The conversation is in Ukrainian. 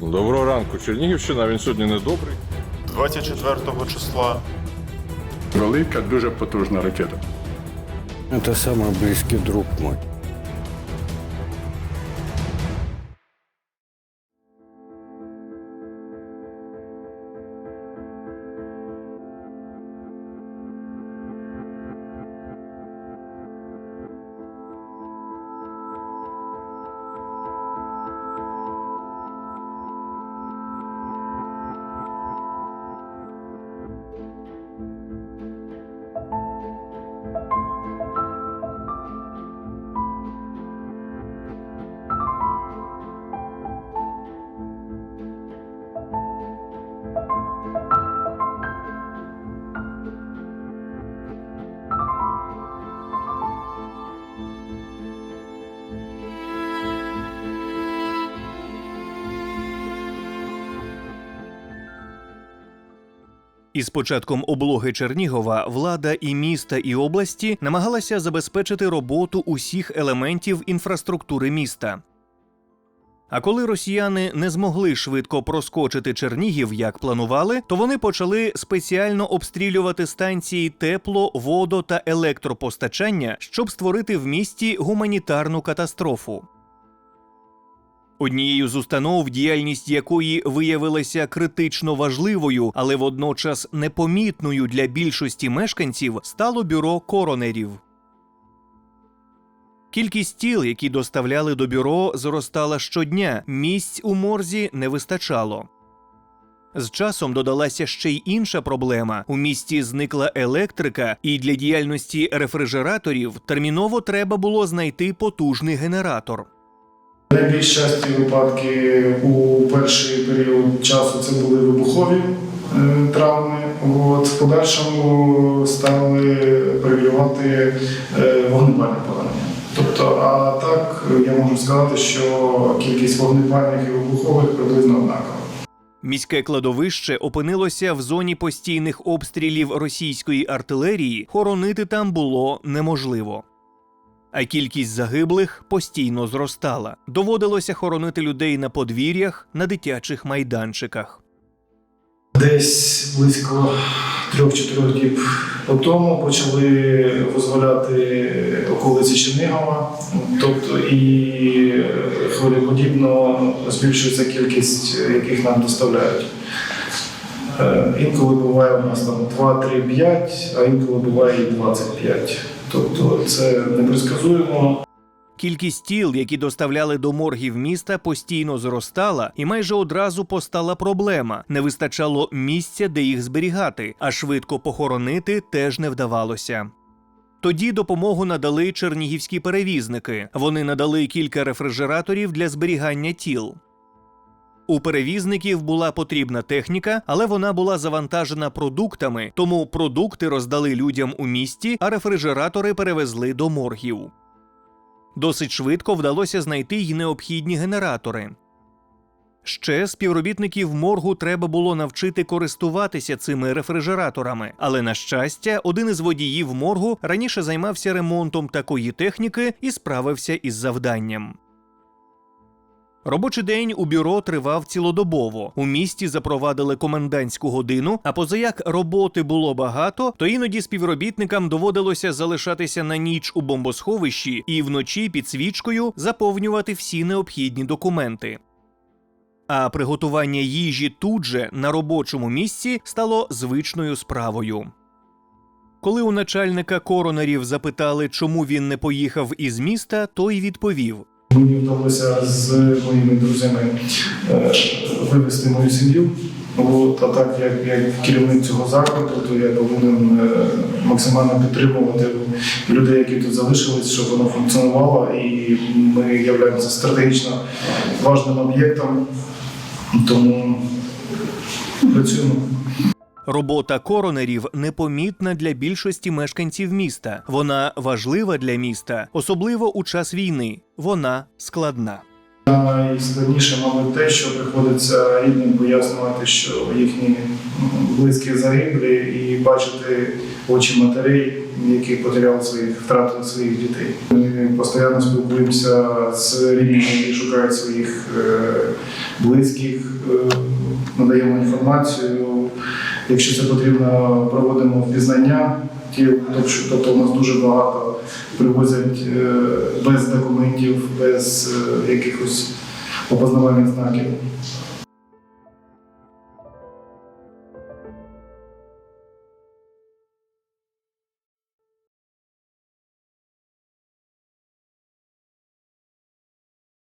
Доброго ранку, Чернігівщина. Він сьогодні не добрий. 24 числа Велика, дуже потужна ракета. Це самый близкий друг мой. Із початком облоги Чернігова влада і міста і області намагалася забезпечити роботу усіх елементів інфраструктури міста. А коли росіяни не змогли швидко проскочити Чернігів, як планували, то вони почали спеціально обстрілювати станції тепло, водо та електропостачання, щоб створити в місті гуманітарну катастрофу. Однією з установ, діяльність якої виявилася критично важливою, але водночас непомітною для більшості мешканців, стало бюро коронерів. Кількість тіл, які доставляли до бюро, зростала щодня. Місць у морзі не вистачало. З часом додалася ще й інша проблема: у місті зникла електрика, і для діяльності рефрижераторів терміново треба було знайти потужний генератор. Найбільш часті випадки у перший період часу це були вибухові е, травми. От, в подальшому стали перевірювати е, вогнепальне поранення. Тобто, а так я можу сказати, що кількість вогнепальних і вибухових приблизно однакова. Міське кладовище опинилося в зоні постійних обстрілів російської артилерії. Хоронити там було неможливо. А кількість загиблих постійно зростала. Доводилося хоронити людей на подвір'ях, на дитячих майданчиках. Десь близько трьох-чотирьох діб по тому почали визволяти околиці Чернігова, тобто і хвилеподібно збільшується кількість, яких нам доставляють. Е, Інколи буває у нас там 2, 3, 5, а інколи буває і 25. Тобто це непредсказуємо. Кількість тіл, які доставляли до моргів міста, постійно зростала, і майже одразу постала проблема: не вистачало місця, де їх зберігати, а швидко похоронити теж не вдавалося. Тоді допомогу надали чернігівські перевізники. Вони надали кілька рефрижераторів для зберігання тіл. У перевізників була потрібна техніка, але вона була завантажена продуктами, тому продукти роздали людям у місті, а рефрижератори перевезли до моргів. Досить швидко вдалося знайти й необхідні генератори. Ще співробітників моргу треба було навчити користуватися цими рефрижераторами, але на щастя, один із водіїв моргу раніше займався ремонтом такої техніки і справився із завданням. Робочий день у бюро тривав цілодобово. У місті запровадили комендантську годину. А позаяк роботи було багато, то іноді співробітникам доводилося залишатися на ніч у бомбосховищі і вночі під свічкою заповнювати всі необхідні документи. А приготування їжі тут же на робочому місці стало звичною справою. Коли у начальника коронерів запитали, чому він не поїхав із міста, той відповів: Мені вдалося з моїми друзями е, вивезти мою сім'ю. От, а так як, як керівник цього закладу, то я повинен е, максимально підтримувати людей, які тут залишились, щоб воно функціонувало. І ми являємося стратегічно важним об'єктом, тому працюємо. Робота коронерів непомітна для більшості мешканців міста. Вона важлива для міста, особливо у час війни. Вона складна. Найскладніше, мабуть, те, що приходиться рідним пояснювати, що їхні близькі загиблі, і бачити очі матерей, які потеряли своїх, втратили своїх дітей. Ми постійно спілкуємося з рідними, які шукають своїх е, близьких, е, надаємо інформацію. Якщо це потрібно, проводимо впізнання тіл, тобто, тобто у нас дуже багато привозять е, без документів, без е, якихось опознавальних знаків.